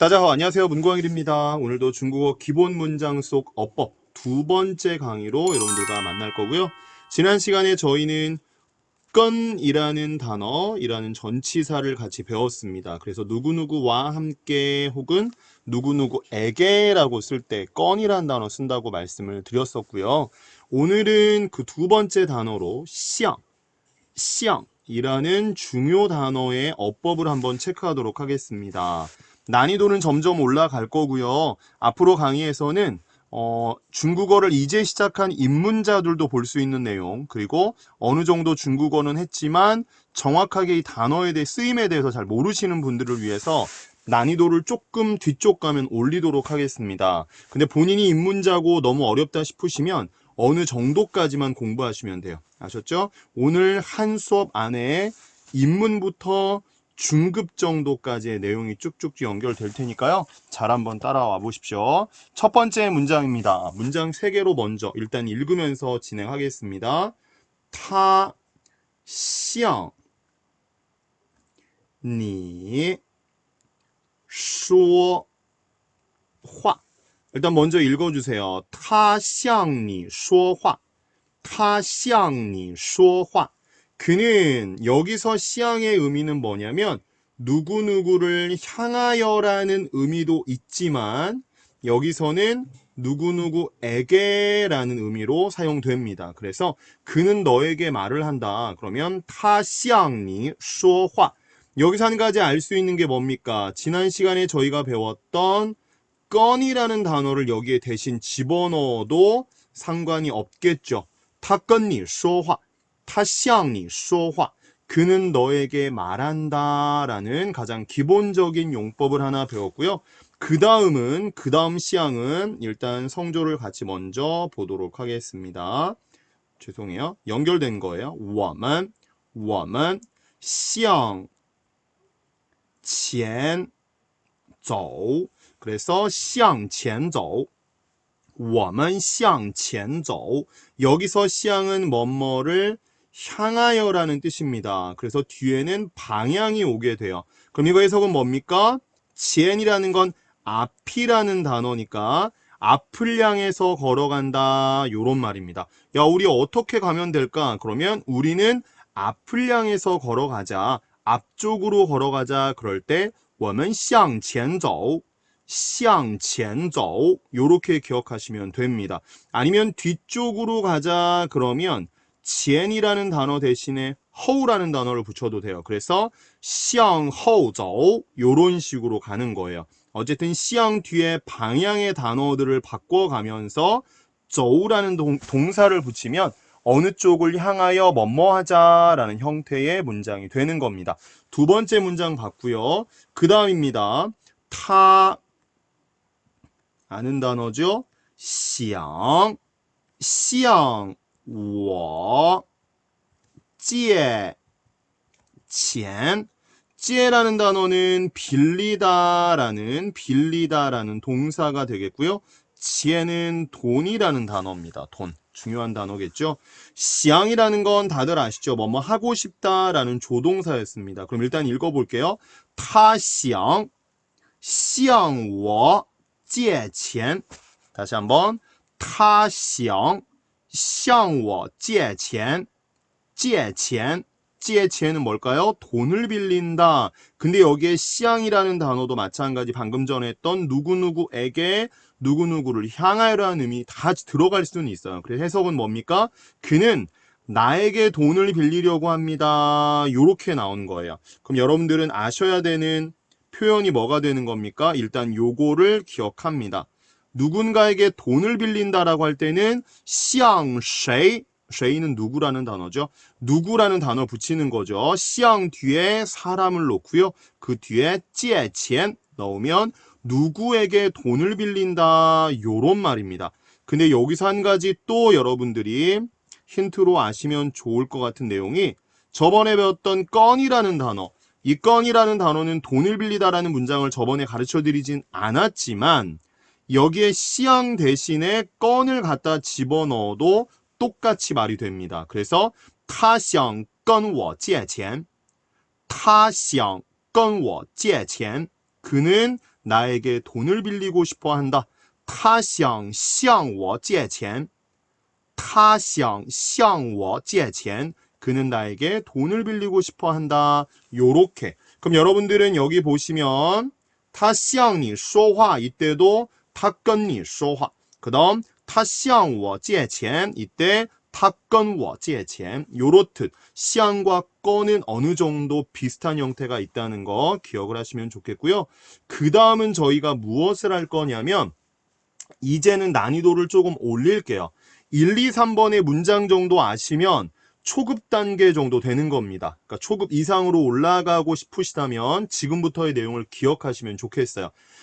다자허 안녕하세요 문광일입니다. 오늘도 중국어 기본 문장 속 어법 두 번째 강의로 여러분들과 만날 거고요. 지난 시간에 저희는 건이라는 단어이라는 전치사를 같이 배웠습니다. 그래서 누구누구와 함께 혹은 누구누구에게라고 쓸 때 건이라는 단어 쓴다고 말씀을 드렸었고요. 오늘은 그 두 번째 단어로 시앙, 시앙이라는 중요 단어의 어법을 한번 체크하도록 하겠습니다. 난이도는 점점 올라갈 거고요. 앞으로 강의에서는 어, 중국어를 이제 시작한 입문자들도 볼 수 있는 내용, 그리고 어느 정도 중국어는 했지만 정확하게 이 단어에 대해 쓰임에 대해서 잘 모르시는 분들을 위해서 난이도를 조금 뒤쪽 가면 올리도록 하겠습니다. 근데 본인이 입문자고 너무 어렵다 싶으시면 어느 정도까지만 공부하시면 돼요. 아셨죠? 오늘 한 수업 안에 입문부터 중급 정도까지의 내용이 쭉쭉 연결될 테니까요. 잘 한번 따라와 보십시오. 첫 번째 문장입니다. 문장 3개로 먼저 일단 읽으면서 진행하겠습니다. 타, 샹, 니, 쇼, 화. 일단 먼저 읽어주세요. 타, 샹, 니, 쇼, 화. 타시앙니 쇼, 화. 그는 여기서 시앙의 의미는 뭐냐면 누구누구를 향하여라는 의미도 있지만 여기서는 누구누구에게라는 의미로 사용됩니다. 그래서 그는 너에게 말을 한다. 그러면 타시앙니 쇼화 여기서 한 가지 알 수 있는 게 뭡니까? 지난 시간에 저희가 배웠던 건이라는 단어를 여기에 대신 집어넣어도 상관이 없겠죠. 타건니 쇼화 他向你说话. 그는 너에게 말한다라는 가장 기본적인 용법을 하나 배웠고요. 그 다음은 그 다음 시향은 일단 성조를 같이 먼저 보도록 하겠습니다. 죄송해요. 연결된 거예요. 我们我们向前走 그래서 向前走我们向前走 여기서 시향은 뭐뭐를 향하여라는 뜻입니다. 그래서 뒤에는 방향이 오게 돼요. 그럼 이거 해석은 뭡니까? 지엔이라는 건 앞이라는 단어니까 앞을 향해서 걸어간다 요런 말입니다. 야 우리 어떻게 가면 될까? 그러면 우리는 앞을 향해서 걸어가자. 앞쪽으로 걸어가자. 그럴 때 我们向前走向前走 요렇게 기억하시면 됩니다. 아니면 뒤쪽으로 가자 그러면 지엔이라는 단어 대신에 허우라는 단어를 붙여도 돼요. 그래서 시앙허우저우 요런 식으로 가는 거예요. 어쨌든 시앙 뒤에 방향의 단어들을 바꿔가면서 저우라는 동사를 붙이면 어느 쪽을 향하여 뭐뭐하자라는 형태의 문장이 되는 겁니다. 두 번째 문장 봤고요. 그 다음입니다. 타 아는 단어죠. 시앙 시앙 我借钱 借라는 단어는 빌리다라는 빌리다라는 동사가 되겠고요. 지에는 돈이라는 단어입니다. 돈. 중요한 단어겠죠. 시앙이라는 건 다들 아시죠? 뭐뭐 하고 싶다라는 조동사였습니다. 그럼 일단 읽어볼게요. 타시앙, 시앙我 借钱 다시 한번 타시앙 向我借钱,借钱,借钱은 뭘까요? 돈을 빌린다. 근데 여기에 시앙이라는 단어도 마찬가지 방금 전에 했던 누구누구에게 누구누구를 향하여라는 의미 다 들어갈 수는 있어요. 그래서 해석은 뭡니까? 그는 나에게 돈을 빌리려고 합니다. 요렇게 나온 거예요. 그럼 여러분들은 아셔야 되는 표현이 뭐가 되는 겁니까? 일단 요거를 기억합니다. 누군가에게 돈을 빌린다라고 할 때는 시앙 쉐이 쉐이는 누구라는 단어죠. 누구라는 단어 붙이는 거죠. 시앙 뒤에 사람을 놓고요. 그 뒤에 借钱 넣으면 누구에게 돈을 빌린다 요런 말입니다. 근데 여기서 한 가지 또 여러분들이 힌트로 아시면 좋을 것 같은 내용이 저번에 배웠던 건이라는 단어 이 건이라는 단어는 돈을 빌리다라는 문장을 저번에 가르쳐 드리진 않았지만 여기에 시양 대신에 건을 갖다 집어넣어도 똑같이 말이 됩니다. 그래서 他想跟我借钱,他想跟我借钱. 그는 나에게 돈을 빌리고 싶어 한다. 他想向我借钱.他想向我借钱. 그는 나에게 돈을 빌리고 싶어 한다. 요렇게. 그럼 여러분들은 여기 보시면 他向你说话 이때도 他跟你说话. 그다음 他向我借钱 이때 他跟我借钱 요렇듯 시안과 꺼는 어느 정도 비슷한 형태가 있다는 거 기억을 하시면 좋겠고요. 그 다음은 저희가 무엇을 할 거냐면 이제는 난이도를 조금 올릴게요. 1, 2, 3번의 문장 정도 아시면 초급 단계 정도 되는 겁니다. 그러니까 초급 이상으로 올라가고 싶으시다면 지금부터의 내용을 기억하시면 좋겠어요.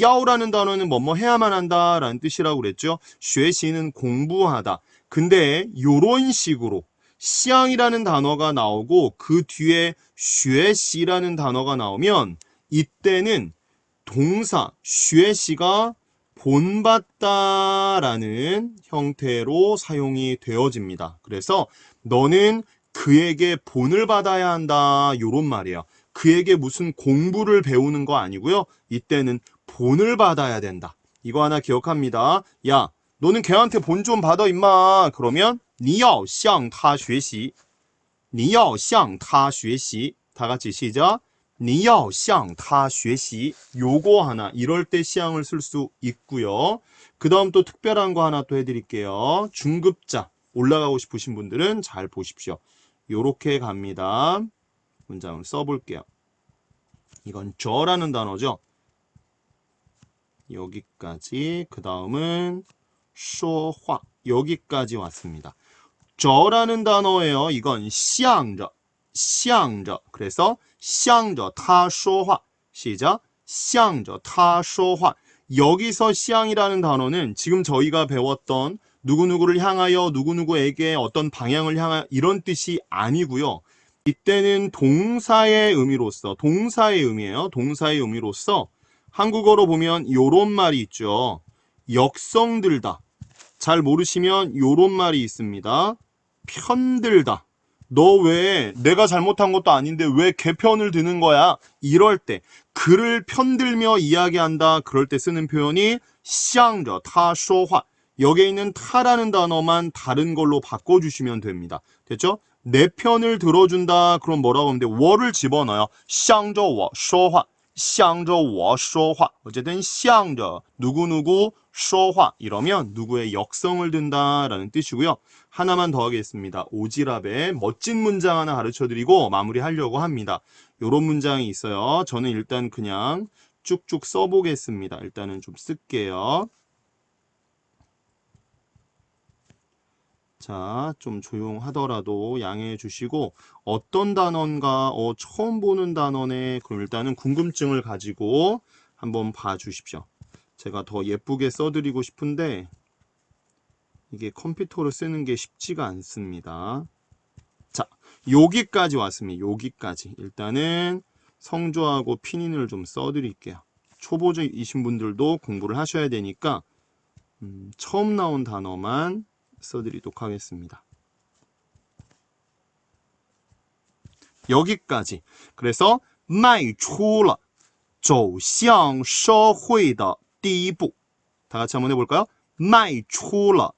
야오라는 단어는 뭐뭐 해야만 한다라는 뜻이라고 그랬죠. 쉐시는 공부하다. 근데 요런 식으로 시향이라는 단어가 나오고 그 뒤에 쉐시라는 단어가 나오면 이때는 동사 쉐시가 본받다라는 형태로 사용이 되어집니다. 그래서 너는 그에게 본을 받아야 한다 요런 말이에요. 그에게 무슨 공부를 배우는 거 아니고요. 이때는 본을 받아야 된다. 이거 하나 기억합니다. 야, 너는 걔한테 본 좀 받아 임마. 그러면 你要向他学习.你要向他学习. 다 같이 시작. 你要向他学习. 요거 하나 이럴 때 시향을 쓸 수 있고요. 그다음 또 특별한 거 하나 또 해드릴게요. 중급자 올라가고 싶으신 분들은 잘 보십시오. 요렇게 갑니다. 문장을 써볼게요. 이건 저라는 단어죠. 여기까지 그 다음은 쇼화 여기까지 왔습니다. 저라는 단어예요. 이건 샹저 샹저 그래서 샹저 타쇼화 시작 샹저 타쇼화 여기서 샹이라는 단어는 지금 저희가 배웠던 누구누구를 향하여 누구누구에게 어떤 방향을 향하여 이런 뜻이 아니고요. 이때는 동사의 의미로서 동사의 의미예요. 동사의 의미로서 한국어로 보면 요런 말이 있죠. 역성들다. 잘 모르시면 요런 말이 있습니다. 편들다. 너 왜 내가 잘못한 것도 아닌데 왜 개편을 드는 거야? 이럴 때 글을 편들며 이야기한다. 그럴 때 쓰는 표현이 샹저 타쇼화. 여기에 있는 타라는 단어만 다른 걸로 바꿔주시면 됩니다. 됐죠? 내 편을 들어준다. 그럼 뭐라고 하면 돼? 워를 집어넣어요. 샹저워, 쇼화. 向着我说话. 어쨌든 向着 누구누구 说话 이러면 누구의 역성을 든다라는 뜻이고요. 하나만 더 하겠습니다. 오지랖에 멋진 문장 하나 가르쳐드리고 마무리하려고 합니다. 요런 문장이 있어요. 저는 일단 그냥 쭉쭉 써보겠습니다. 일단은 좀 쓸게요. 자, 좀 조용하더라도 양해해 주시고 어떤 단어인가 어, 처음 보는 단어네 그럼 일단은 궁금증을 가지고 한번 봐 주십시오. 제가 더 예쁘게 써드리고 싶은데 이게 컴퓨터로 쓰는 게 쉽지가 않습니다. 자, 여기까지 왔습니다. 여기까지. 일단은 성조하고拼音을 좀 써드릴게요. 초보자이신 분들도 공부를 하셔야 되니까 음, 처음 나온 단어만 써드리도록 하겠습니다. 여기까지. 그래서 迈出了走向社会的第一步. 다 같이 한번 해볼까요? 迈出了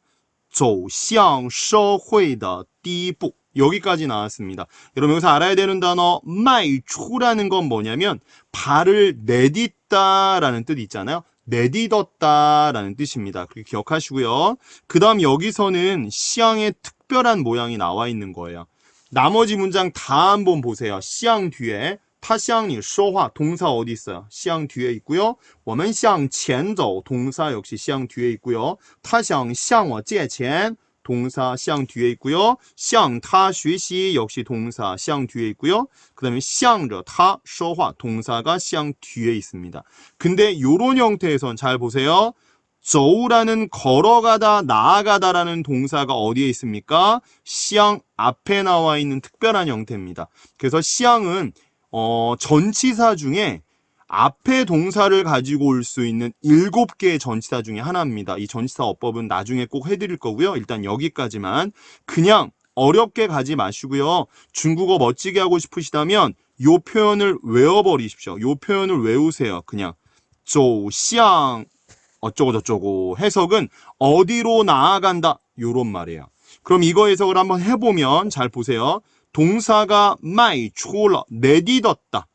走向社会的第一步. 여기까지 나왔습니다. 여러분 여기서 알아야 되는 단어 迈出라는 건 뭐냐면 발을 내딛다라는 뜻이 있잖아요. 내딛었다라는 뜻입니다. 그렇게 기억하시고요. 그 다음 여기서는 시향의 특별한 모양이 나와 있는 거예요. 나머지 문장 다 한번 보세요. 시향 뒤에 타시향니 쇼화 동사 어디 있어요? 시향 뒤에 있고요. 我们向前走 동사 역시 시향 뒤에 있고요. 타시향 向我借钱 동사 향 뒤에 있고요. 향타 쉬시 역시 동사 향 뒤에 있고요. 그 다음에 향저 타 쇼화 동사가 향 뒤에 있습니다. 근데 요런 형태에선 잘 보세요. 저우라는 걸어가다 나아가다라는 동사가 어디에 있습니까? 시앙 앞에 나와 있는 특별한 형태입니다. 그래서 시앙은 어, 전치사 중에 앞에 동사를 가지고 올 수 있는 일곱 개의 전치사 중에 하나입니다. 이 전치사 어법은 나중에 꼭 해드릴 거고요. 일단 여기까지만. 그냥 어렵게 가지 마시고요. 중국어 멋지게 하고 싶으시다면 요 표현을 외워버리십시오. 요 표현을 외우세요. 그냥 走向 어쩌고 저쩌고 해석은 어디로 나아간다 요런 말이에요. 그럼 이거 해석을 한번 해보면 잘 보세요. 동사가 마이 초러 내딛었다.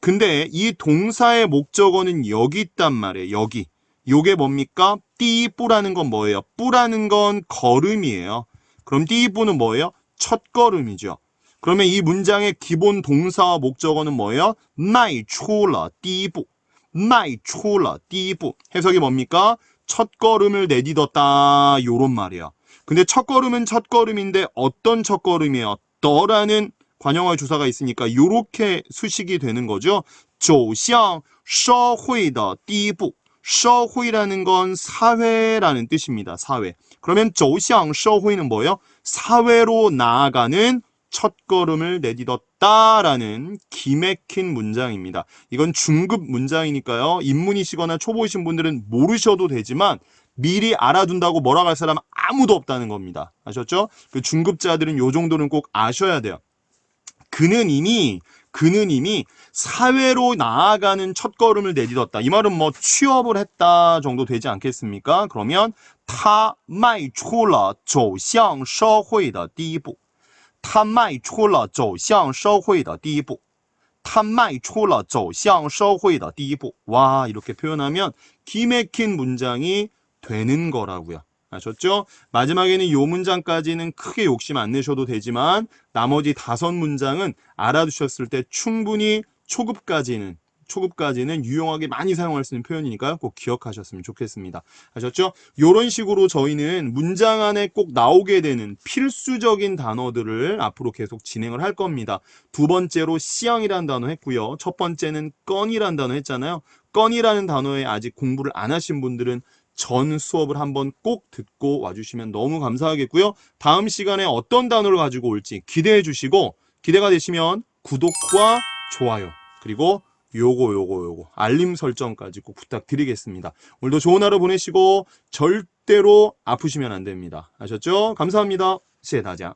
근데 이 동사의 목적어는 여기 있단 말이에요. 여기. 요게 뭡니까? 띠뿌라는 건 뭐예요? 뿌라는 건 걸음이에요. 그럼 띠뿌는 뭐예요? 첫 걸음이죠. 그러면 이 문장의 기본 동사와 목적어는 뭐예요? 마이 초러 띠뿌. 마이 초러 띠뿌. 해석이 뭡니까? 첫 걸음을 내딛었다. 요런 말이야. 근데 첫 걸음은 첫 걸음인데 어떤 첫 걸음이에요? 너라는 관형어 주사가 있으니까 요렇게 수식이 되는 거죠. 走向社会的第一步. 社会라는 건 사회라는 뜻입니다. 사회. 그러면 走向社会는 뭐예요? 사회로 나아가는 첫 걸음을 내딛었다라는 기맥힌 문장입니다. 이건 중급 문장이니까요. 입문이시거나 초보이신 분들은 모르셔도 되지만 미리 알아둔다고 뭐라 할 사람 아무도 없다는 겁니다. 아셨죠? 그 중급자들은 요 정도는 꼭 아셔야 돼요. 그는 이미 그는 이미 사회로 나아가는 첫 걸음을 내딛었다. 이 말은 뭐 취업을 했다 정도 되지 않겠습니까? 그러면 他迈出了走向社会的第一步.他迈出了走向社会的第一步.他迈出了走向社会的第一步. 와, 이렇게 표현하면 기맥힌 문장이 되는 거라고요. 아셨죠? 마지막에는 이 문장까지는 크게 욕심 안 내셔도 되지만 나머지 다섯 문장은 알아두셨을 때 충분히 초급까지는 초급까지는 유용하게 많이 사용할 수 있는 표현이니까 꼭 기억하셨으면 좋겠습니다. 아셨죠? 이런 식으로 저희는 문장 안에 꼭 나오게 되는 필수적인 단어들을 앞으로 계속 진행을 할 겁니다. 두 번째로 시향이라는 단어 했고요. 첫 번째는 건이라는 단어 했잖아요. 건이라는 단어에 아직 공부를 안 하신 분들은 전 수업을 한번 꼭 듣고 와주시면 너무 감사하겠고요. 다음 시간에 어떤 단어를 가지고 올지 기대해 주시고 기대가 되시면 구독과 좋아요 그리고 요거 요거 요거 알림 설정까지 꼭 부탁드리겠습니다. 오늘도 좋은 하루 보내시고 절대로 아프시면 안 됩니다. 아셨죠? 감사합니다. 시에 다자.